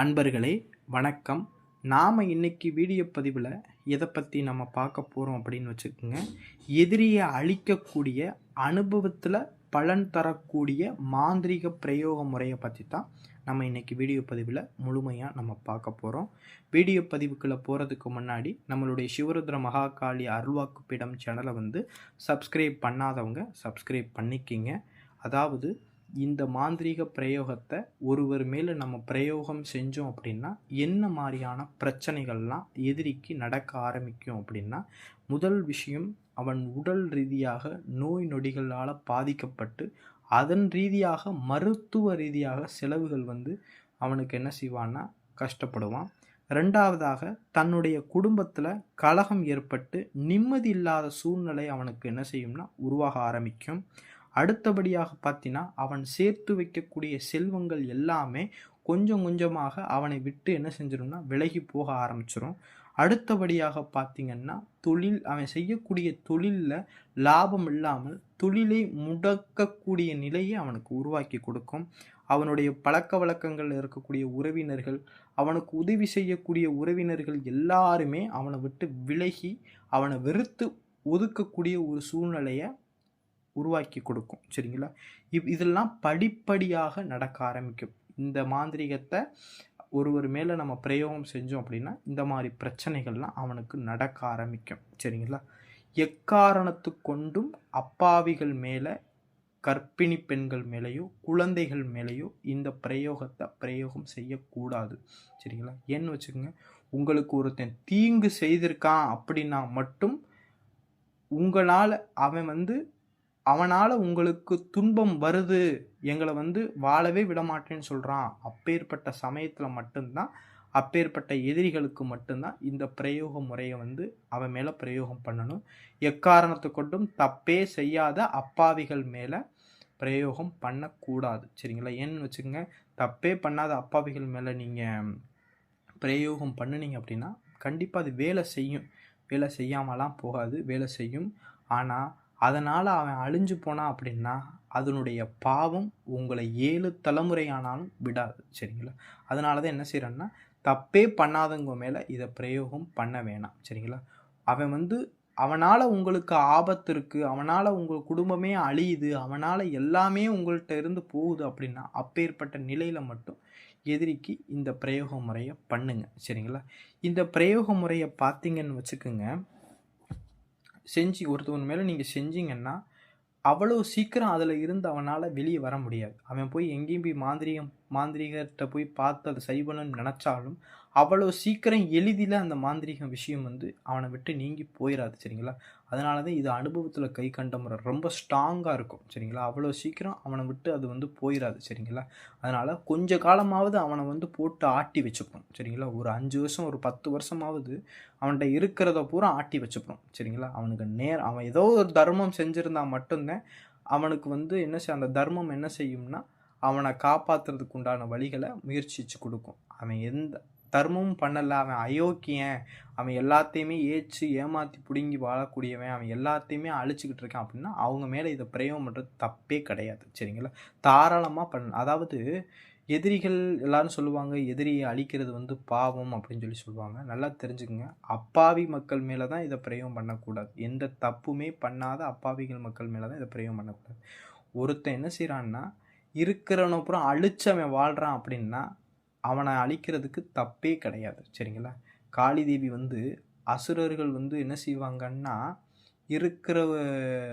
அன்பர்களே வணக்கம். நாம் இன்னைக்கு வீடியோ பதிவில் எதை பற்றி நம்ம பார்க்க போகிறோம் அப்படின்னு வச்சுக்கோங்க. எதிரியை அழிக்கக்கூடிய அனுபவத்தில் பலன் தரக்கூடிய மாந்திரீக பிரயோக முறையை பற்றி தான் நம்ம இன்றைக்கி வீடியோ பதிவில் முழுமையாக நம்ம பார்க்க போகிறோம் வீடியோ பதிவுக்குள்ளே போகிறதுக்கு முன்னாடி நம்மளுடைய சிவருத்ர மகாகாளி அருள்வாக்கு பீடம் சேனலை வந்து சப்ஸ்கிரைப் பண்ணாதவங்க சப்ஸ்கிரைப் பண்ணிக்கிங்க. அதாவது இந்த மாந்திரீக பிரயோகத்தை ஒருவர் மேலே நம்ம பிரயோகம் செஞ்சோம் அப்படின்னா என்ன மாதிரியான பிரச்சனைகள்லாம் எதிரிக்கு நடக்க ஆரம்பிக்கும் அப்படின்னா முதல் விஷயம் அவன் உடல் ரீதியாக நோய் நொடிகளால் பாதிக்கப்பட்டு அதன் ரீதியாக மருத்துவ ரீதியாக செலவுகள் வந்து அவனுக்கு என்ன செய்வான்னா கஷ்டப்படுவான். ரெண்டாவதாக தன்னுடைய குடும்பத்தில் கலகம் ஏற்பட்டு நிம்மதி இல்லாத சூழ்நிலை அவனுக்கு என்ன செய்யும்னா உருவாக ஆரம்பிக்கும். அடுத்தபடியாக பார்த்தீங்கன்னா அவன் சேர்த்து வைக்கக்கூடிய செல்வங்கள் எல்லாமே கொஞ்சம் கொஞ்சமாக அவனை விட்டு என்ன செஞ்சிடும்னா விலகி போக ஆரம்பிச்சிடும் அடுத்தபடியாக பார்த்தீங்கன்னா தொழில் அவன் செய்யக்கூடிய தொழிலில் லாபம் இல்லாமல் தொழிலை முடக்கக்கூடிய நிலையை அவனுக்கு உருவாக்கி கொடுக்கும். அவனுடைய பழக்க வழக்கங்களில் இருக்கக்கூடிய உறவினர்கள் அவனுக்கு உதவி செய்யக்கூடிய உறவினர்கள் எல்லாருமே அவனை விட்டு விலகி அவனை வெறுத்து ஒதுக்கக்கூடிய ஒரு சூழ்நிலையை உருவாக்கி கொடுக்கும் சரிங்களா? இவ் இதெல்லாம் படிப்படியாக நடக்க ஆரம்பிக்கும். இந்த மாந்திரிகத்தை ஒருவர் மேலே நம்ம பிரயோகம் செஞ்சோம் அப்படின்னா இந்த மாதிரி பிரச்சனைகள்லாம் அவனுக்கு நடக்க ஆரம்பிக்கும் சரிங்களா? எக்காரணத்து கொண்டும் அப்பாவிகள் மேலே கர்ப்பிணி பெண்கள் மேலேயோ குழந்தைகள் மேலேயோ இந்த பிரயோகத்தை பிரயோகம் செய்யக்கூடாது சரிங்களா? ஏன்னு வச்சுக்கோங்க உங்களுக்கு ஒருத்தன் தீங்கு செய்திருக்கான் அப்படின்னா மட்டும் உங்களால் அவன் வந்து அவனால் உங்களுக்கு துன்பம் வருது எங்களை வந்து வாழவே விட மாட்டேன்னு சொல்கிறான் அப்பேற்பட்ட சமயத்தில் மட்டும்தான் அப்பேற்பட்ட எதிரிகளுக்கு மட்டும்தான் இந்த பிரயோக முறையை வந்து அவன் மேலே பிரயோகம் பண்ணணும். எக்காரணத்தை கொண்டும் தப்பே செய்யாத அப்பாவிகள் மேலே பிரயோகம் பண்ணக்கூடாது. சரிங்களா? ஏன்னு வச்சுக்கோங்க தப்பே பண்ணாத அப்பாவிகள் மேலே நீங்கள் பிரயோகம் பண்ணுனீங்க அப்படின்னா கண்டிப்பாக அது வேலை செய்யும். வேலை செய்யாமலாம் போகாது வேலை செய்யும். ஆனால் அதனால் அவன் அழிஞ்சு போனான் அப்படின்னா அதனுடைய பாவம் உங்களை ஏழு தலைமுறை ஆனாலும் விடாது. சரிங்களா? அதனால தான் என்ன செய்கிறேன்னா தப்பே பண்ணாதவங்க மேலே இதை பிரயோகம் பண்ண வேணாம். சரிங்களா? அவன் வந்து அவனால் உங்களுக்கு ஆபத்து இருக்குது அவனால் உங்கள் குடும்பமே அழியுது அவனால் எல்லாமே உங்கள்கிட்ட இருந்து போகுது அப்படின்னா அப்பேற்பட்ட நிலையில் மட்டும் எதிரிக்கு இந்த பிரயோக முறையை பண்ணுங்க. சரிங்களா? இந்த பிரயோக முறையை பார்த்தீங்கன்னு வச்சுக்கோங்க செஞ்சு ஒருத்தவன் மேலே நீங்கள் செஞ்சீங்கன்னா அவ்வளோ சீக்கிரம் அதில் இருந்து அவனால் வெளியே வர முடியாது. அவன் போய் எங்கேயும் போய் மாந்திரிகம் மாந்திரிகத்தை போய் பார்த்து அதை சரி பண்ணணும்னு நினச்சாலும் அவ்வளோ சீக்கிரம் எளிதில் அந்த மாந்திரிக விஷயம் வந்து அவனை விட்டு நீங்கி போயிடாது சரிங்களா? அதனால தான் இது அனுபவத்தில் கை கண்ட முறை. ரொம்ப ஸ்ட்ராங்காக இருக்கும் சரிங்களா? அவ்வளோ சீக்கிரம் அவனை விட்டு அது வந்து போயிடாது சரிங்களா? அதனால் கொஞ்ச காலமாவது அவனை வந்து போட்டு ஆட்டி வச்சுப்போம் சரிங்களா? ஒரு அஞ்சு வருஷம் ஒரு பத்து வருஷமாவது அவன்கிட்ட இருக்கிறத பூரா ஆட்டி வச்சுப்போம் சரிங்களா? அவனுக்கு நேர் அவன் ஏதோ ஒரு தர்மம் செஞ்சுருந்தா மட்டும்தான் அவனுக்கு வந்து என்ன செய் அந்த தர்மம் என்ன செய்யும்னா அவனை காப்பாற்றுறதுக்கு உண்டான வழிகளை முயற்சிச்சு கொடுக்கும். அவன் எந்த தர்மமும் பண்ணலை. அவன் அயோக்கியன். அவன் எல்லாத்தையுமே ஏச்சு ஏமாற்றி பிடுங்கி வாழக்கூடியவன். அவன் எல்லாத்தையுமே அழிச்சிக்கிட்டு இருக்கான் அப்படின்னா அவங்க மேலே இதை பிரயோகம் பண்ணுறது தப்பே கிடையாது. சரிங்களா? தாராளமாக பண்ண அதாவது எதிரிகள் எல்லாரும் சொல்லுவாங்க எதிரியை அழிக்கிறது வந்து பாவம் அப்படின்னு சொல்லி சொல்லுவாங்க. நல்லா தெரிஞ்சுக்கோங்க. அப்பாவி மக்கள் மேலே தான் இதை பிரயோகம் பண்ணக்கூடாது. எந்த தப்புமே பண்ணாத அப்பாவிகள் மக்கள் மேலே தான் இதை பிரயோகம் பண்ணக்கூடாது. ஒருத்தன் என்ன செய்கிறான்னா இருக்கிறவன அப்புறம் அழிச்சவன் வாழ்கிறான் அப்படின்னா அவனை அழிக்கிறதுக்கு தப்பே கிடையாது. சரிங்களா? காளி தேவி வந்து அசுரர்கள் வந்து என்ன செய்வாங்கன்னா இருக்கிற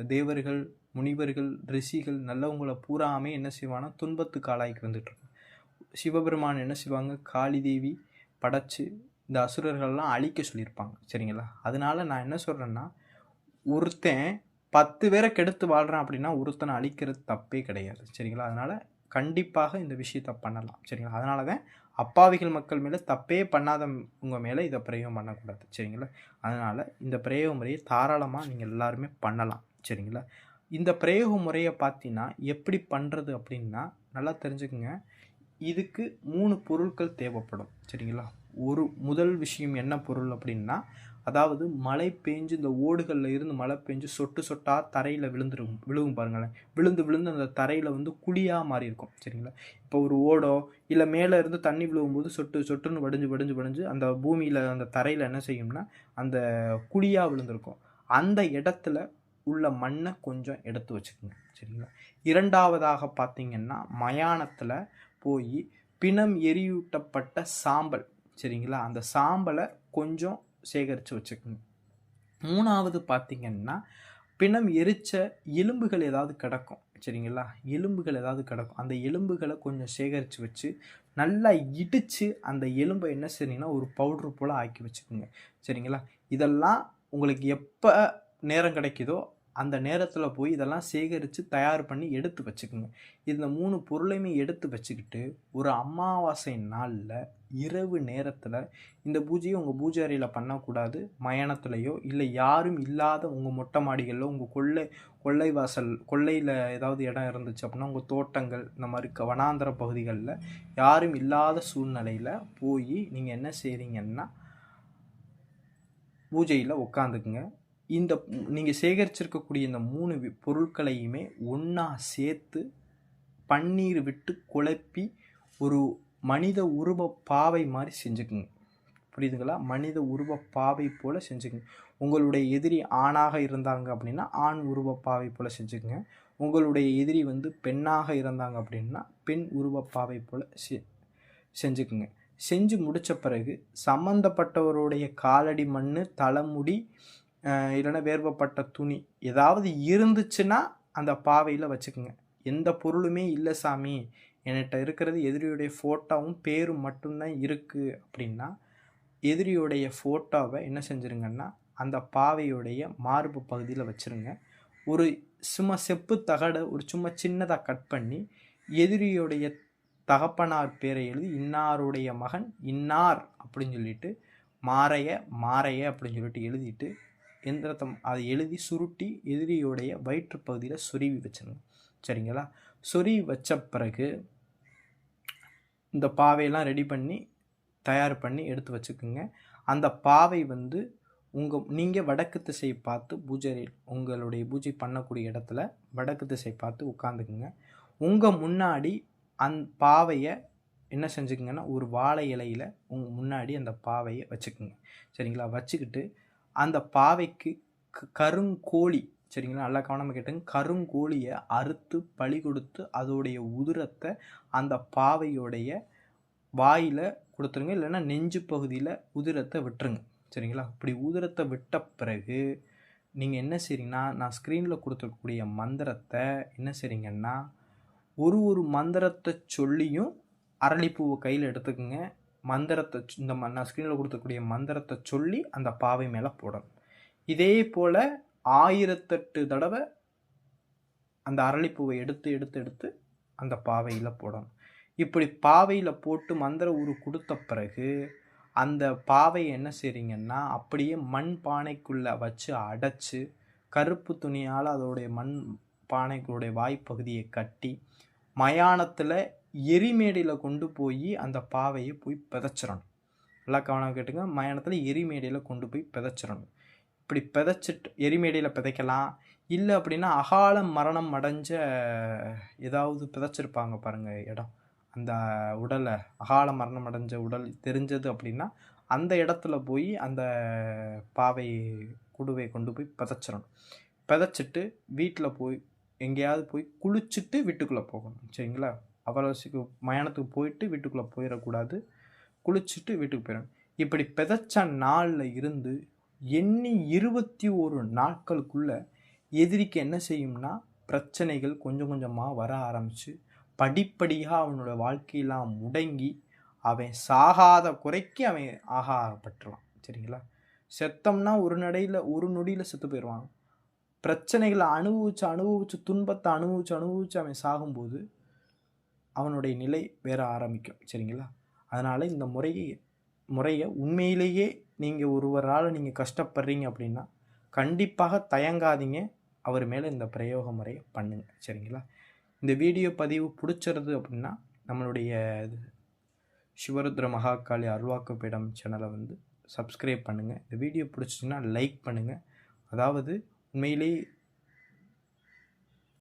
தேவர்கள் முனிவர்கள் ரிஷிகள் நல்லவங்களை பூராமே என்ன செய்வானா துன்பத்துக்கு ஆளாக்கி வந்துட்டுருக்காங்க. சிவபெருமான் என்ன செய்வாங்க? காளி தேவி படைச்சு இந்த அசுரர்கள்லாம் அழிக்க சொல்லியிருப்பாங்க. சரிங்களா? அதனால நான் என்ன சொல்கிறேன்னா ஒருத்தன் பத்து பேரை கெடுத்து வாழ்கிறான் அப்படின்னா ஒருத்தனை அழிக்கிறது தப்பே கிடையாது. சரிங்களா? அதனால் கண்டிப்பாக இந்த விஷயத்தை பண்ணலாம். சரிங்களா? அதனால தான் அப்பாவிகள் மக்கள் மேலே தப்பே பண்ணாத உங்கள் மேலே இதை பிரயோகம் பண்ணக்கூடாது. சரிங்களா? அதனால் இந்த பிரயோக முறையை தாராளமாக நீங்கள் எல்லாருமே பண்ணலாம். சரிங்களா? இந்த பிரயோக முறையை பார்த்தீங்கன்னா எப்படி பண்ணுறது அப்படின்னா நல்லா தெரிஞ்சுக்கோங்க. இதுக்கு மூணு பொருட்கள் தேவைப்படும். சரிங்களா? ஒரு முதல் விஷயம் என்ன பொருள் அப்படின்னா அதாவது மழை பெஞ்சு இந்த ஓடுகளில் இருந்து மழை பெஞ்சு சொட்டு சொட்டாக தரையில் விழுந்துரும் விழுகும் பாருங்களேன். விழுந்து விழுந்து அந்த தரையில் வந்து குழியாக மாறி இருக்கும் சரிங்களா? இப்போ ஒரு ஓடோ இல்லை மேலே இருந்து தண்ணி விழுகும்போது சொட்டு சொட்டுன்னு வடிஞ்சு வடிஞ்சு வடிஞ்சு அந்த பூமியில் அந்த தரையில் என்ன செய்யும்னா அந்த குழியாக விழுந்திருக்கும். அந்த இடத்துல உள்ள மண்ணை கொஞ்சம் எடுத்து வச்சுக்கோங்க சரிங்களா? இரண்டாவதாக பார்த்திங்கன்னா மயானத்தில் போய் பிணம் எரியூட்டப்பட்ட சாம்பல் சரிங்களா? அந்த சாம்பலை கொஞ்சம் சேகரித்து வச்சுக்கணும். மூணாவது பார்த்தீங்கன்னா பிணம் எரிச்ச எலும்புகள் ஏதாவது கிடக்கும். சரிங்களா? எலும்புகள் ஏதாவது கிடக்கும். அந்த எலும்புகளை கொஞ்சம் சேகரித்து வச்சு நல்லா இடித்து அந்த எலும்பை என்ன செய்றீங்கன்னா ஒரு பவுட்ரு போல் ஆக்கி வச்சுக்கோங்க. சரிங்களா? இதெல்லாம் உங்களுக்கு எப்போ நேரம் கிடைக்குதோ அந்த நேரத்தில் போய் இதெல்லாம் சேகரித்து தயார் பண்ணி எடுத்து வச்சுக்கோங்க. இந்த மூணு பொருளையுமே எடுத்து வச்சுக்கிட்டு ஒரு அமாவாசை நாளில் இரவு நேரத்தில் இந்த பூஜையை உங்கள் பூஜை அறையில் பண்ணக்கூடாது. மயானத்துலேயோ இல்லை யாரும் இல்லாத உங்கள் மொட்டை மாடிகளிலோ உங்கள் கொள்ளை கொள்ளை வாசல் கொள்ளையில் ஏதாவது இடம் இருந்துச்சு அப்படின்னா உங்கள் தோட்டங்கள் இந்த மாதிரி வனாந்திர பகுதிகளில் யாரும் இல்லாத சூழ்நிலையில் போய் நீங்கள் என்ன செய்கிறீங்கன்னா பூஜையில் உட்காந்துக்குங்க இந்த நீங்கள் சேகரிச்சிருக்கக்கூடிய இந்த மூணு பொருட்களையுமே ஒன்றா சேர்த்து பன்னீர் விட்டு குழப்பி ஒரு மனித உருவ பாவை மாதிரி செஞ்சுக்குங்க. புரியுதுங்களா? மனித உருவ பாவை போல் செஞ்சுக்குங்க. உங்களுடைய எதிரி ஆணாக இருந்தாங்க அப்படின்னா ஆண் உருவ பாவை போல் செஞ்சுக்குங்க. உங்களுடைய எதிரி வந்து பெண்ணாக இருந்தாங்க அப்படின்னா பெண் உருவ பாவை போல் செ செஞ்சுக்குங்க. செஞ்சு முடித்த பிறகு சம்மந்தப்பட்டவருடைய காலடி மண் தலைமுடி இல்லைன்னா வேர்வப்பட்ட துணி ஏதாவது இருந்துச்சுன்னா அந்த பாவையில் வச்சுக்கோங்க. எந்த பொருளுமே இல்லை சாமி. என்கிட்ட இருக்கிறது எதிரியுடைய ஃபோட்டோவும் பேரும் மட்டும்தான் இருக்குது அப்படின்னா எதிரியுடைய ஃபோட்டோவை என்ன செஞ்சுருங்கன்னா அந்த பாவையுடைய மார்பு பகுதியில் வச்சுருங்க. ஒரு சும்மா செப்பு தகடை ஒரு சும்மா சின்னதாக கட் பண்ணி எதிரியுடைய தகப்பனார் பேரை எழுதி இன்னாருடைய மகன் இன்னார் அப்படின்னு சொல்லிட்டு மாறைய மாறைய அப்படின்னு சொல்லிட்டு எழுதிட்டு எந்திரத்தை அதை எழுதி சுருட்டி எதிரியுடைய வயிற்று பகுதியில் சொருவி வச்சிடணும். சரிங்களா? சொருவி வச்ச பிறகு இந்த பாவையெல்லாம் ரெடி பண்ணி தயார் பண்ணி எடுத்து வச்சுக்கோங்க. அந்த பாவை வந்து உங்கள் நீங்கள் வடக்கு திசை பார்த்து பூஜை உங்களுடைய பூஜை பண்ணக்கூடிய இடத்துல வடக்கு திசை பார்த்து உட்காந்துக்குங்க உங்கள் முன்னாடி அந் பாவையை என்ன செஞ்சுக்கோங்கன்னா ஒரு வாழை இலையில் உங்கள் முன்னாடி அந்த பாவையை வச்சுக்கோங்க. சரிங்களா? வச்சுக்கிட்டு அந்த பாவைக்கு க- கருங்கோழி சரிங்களா? நல்லா கவனமாக கேட்டுங்க. கருங்கோழியை அறுத்து பழி கொடுத்து அதோடைய உதிரத்தை அந்த பாவையோடைய வாயில் கொடுத்துருங்க. இல்லைன்னா நெஞ்சு பகுதியில் உதிரத்தை விட்டுருங்க. சரிங்களா? அப்படி உதிரத்தை விட்ட பிறகு நீங்கள் என்ன செய்றீங்கன்னா நான் ஸ்க்ரீனில் கொடுத்துருக்கக்கூடிய மந்திரத்தை என்ன செய்றீங்கன்னா ஒரு ஒரு மந்திரத்தை சொல்லியும் அரளிப்பூவை கையில் எடுத்துக்கோங்க. மந்திரத்தை இந்த நான் ஸ்க்ரீனில் கொடுத்துக்கூடிய மந்திரத்தை சொல்லி அந்த பாவை மேலே போடணும். இதே போல் ஆயிரத்தெட்டு தடவை அந்த அரளிப்பூவை எடுத்து எடுத்து எடுத்து அந்த பாவையில் போடணும். இப்படி பாவையில் போட்டு மந்திர உரு கொடுத்த பிறகு அந்த பாவையை என்ன செய்கிறீங்கன்னா அப்படியே மண் பானைக்குள்ளே வச்சு அடைச்சு கருப்பு துணியால் அதோடைய மண் பானைகளுடைய வாய்ப்பகுதியை கட்டி மயானத்தில் எரிமேடையில் கொண்டு போய் அந்த பாவையை போய் பிதைச்சிடணும் நல்லா கவனம் கேட்டுங்க. மயானத்தில் எரிமேடையில் கொண்டு போய் பிதச்சிடணும் இப்படி பிதைச்சிட்டு எரிமேடையில் பிதைக்கலாம். இல்லை அப்படின்னா அகால மரணம் அடைஞ்ச ஏதாவது பிதைச்சிருப்பாங்க பாருங்கள் இடம். அந்த உடலை அகால மரணம் அடைஞ்ச உடல் தெரிஞ்சது அப்படின்னா அந்த இடத்துல போய் அந்த பாவை குடுவை கொண்டு போய் பிதைச்சிடணும் பிதச்சிட்டு வீட்டில் போய் எங்கேயாவது போய் குளிச்சுட்டு வீட்டுக்குள்ளே போகணும். சரிங்களா? அவ்வளோ மயானத்துக்கு போயிட்டு வீட்டுக்குள்ளே போயிடக்கூடாது குளிச்சுட்டு வீட்டுக்கு போயிடணும் இப்படி பிதைச்ச நாளில் இருந்து எண்ணி இருபத்தி ஒரு நாட்களுக்குள்ளே எதிரிக்கு என்ன செய்யும்னா பிரச்சனைகள் கொஞ்சம் கொஞ்சமாக வர ஆரம்பித்து படிப்படியாக அவனோட வாழ்க்கையெல்லாம் முடங்கி அவன் சாகாத குறைக்கு அவன் ஆகாப்பட்டுருவான் சரிங்களா? செத்தம்னா ஒரு நடையில் ஒரு நொடியில் செத்து போயிடுவான். பிரச்சனைகளை அனுபவிச்சு அனுபவித்து துன்பத்தை அனுபவித்து அனுபவித்து அவன் சாகும்போது அவனுடைய நிலை வேற ஆரம்பிக்கும் சரிங்களா? அதனால் இந்த முறையை முறையை உண்மையிலேயே நீங்கள் ஒருவரால் நீங்கள் கஷ்டப்படுறீங்க அப்படின்னா கண்டிப்பாக தயங்காதீங்க. அவர் மேலே இந்த பிரயோக முறையை பண்ணுங்க சரிங்களா? இந்த வீடியோ பதிவு பிடிச்சிருது அப்படின்னா நம்மளுடைய சிவருத்ர மகாகாளி அருள்வாக்கு பீடம் சேனலை வந்து சப்ஸ்கிரைப் பண்ணுங்கள் இந்த வீடியோ பிடிச்சிச்சின்னா லைக் பண்ணுங்கள் அதாவது உண்மையிலேயே